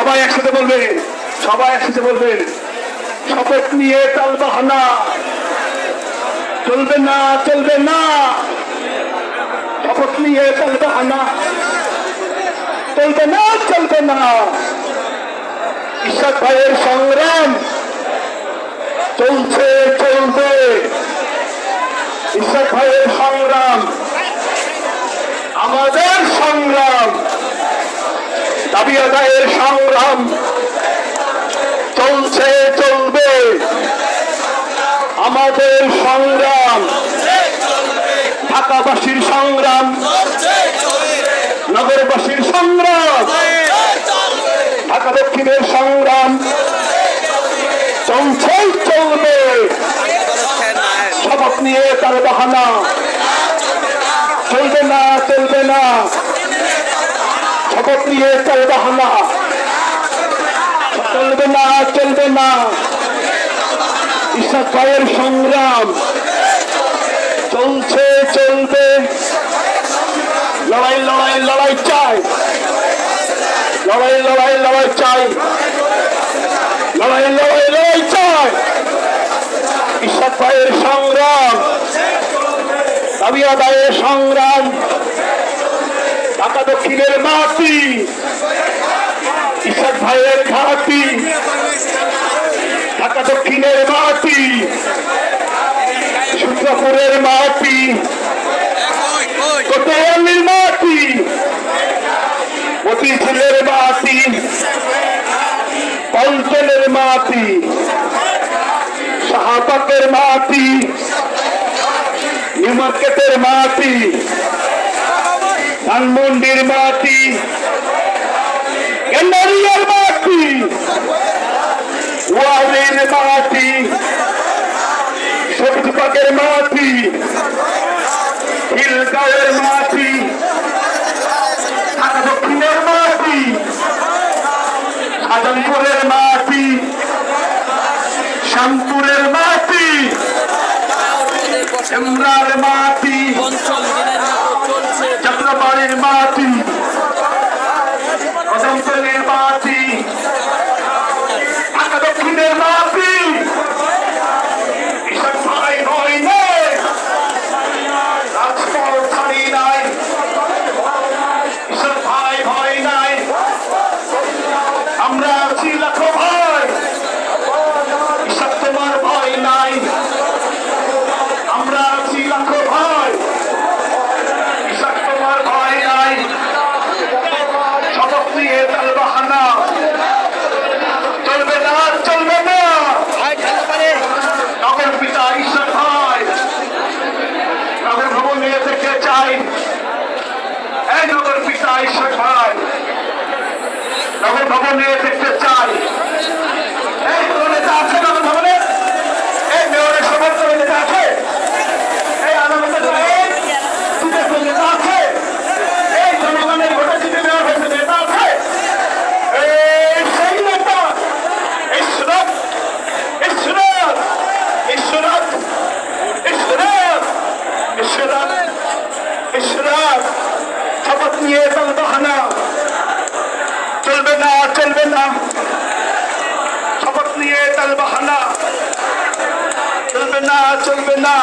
সবাই একসাথে বলবেন, সবাই একসাথে বলবেন, শপথ নিয়ে তাল বাহানা। চলবে না চলবে না। শপথ নিয়ে তাল বাহানা। চলবে না চলবে না। ঈশ্বর ভাইয়ের সংগ্রাম চলছে, চলবে। ঈশ্বর ভাইয়ের সংগ্রাম, আমাদের সংগ্রাম। দাবি সংগ্রাম। চলছে, চলবে। আমাদের সংগ্রাম, ঢাকাবাসীর সংগ্রাম, নগরবাসীর সংগ্রাম, ঢাকা দক্ষিণের সংগ্রাম। চলছেই চলবে। শপথ নিয়ে তার বাহানা চলবে না চলবে না তার বাহানা চলবে না চলবে না। ভাইয়ের সংগ্রাম। চলছে, চলবে। লড়াই লড়াই লড়াই চাই। লড়াই লড়াই লড়াই চাই। লড়াই লড়াই লড়াই চাই। ভাইয়ের সংগ্রাম। দাবি আদায়ের সংগ্রাম। ঢাকা দক্ষিণের মাটি। ঈশ্বর ভাইয়ের ঘাটি। ঢাকা দক্ষিণের মাটি। সূত্রপুরের মাটি। কোটায়ালির মাটি। মতিঝিলের মাটি। পঞ্চলের মাটি। শাহবাগের মাটি। নিউ মার্কেটের মাটি। ধানমন্ডির মাটি। গেন্ডারিয়ার মাটি। ওয়ালির মাটি। সবুজবাগের মাটি। হিলগাঁওয়ের মাটি। ঢাকা দক্ষিণের মাটি। আদমপুরের মাটি। শ্যামপুরের মাটি। এমরার মাটি চক্রপাড়ির মাটি কদমতলির মাটি ঢাকা দক্ষিণের মাটি ঈশ্বর ভাই ভয় নেই রাজপথ ছাড়ি নাই ঈশ্বর ভাই ভয় নাই আমরা আছি লাখো ভয় ঈশ্বর তোমার ভয় নাই আমরা আছি লাখো ভয় ঈশ্বর তোমার ভয় নাই শপথ নিয়ে তাল বাহানা চলবে না চলবে না নগর পিতা ঈশ্বর ভাই নগর ভবনে দেখতে চাই এই নগর পিতা ঈশ্বর ভবন নিয়ে দেখতে চাই। বাহানা। চলবে না চলবে না।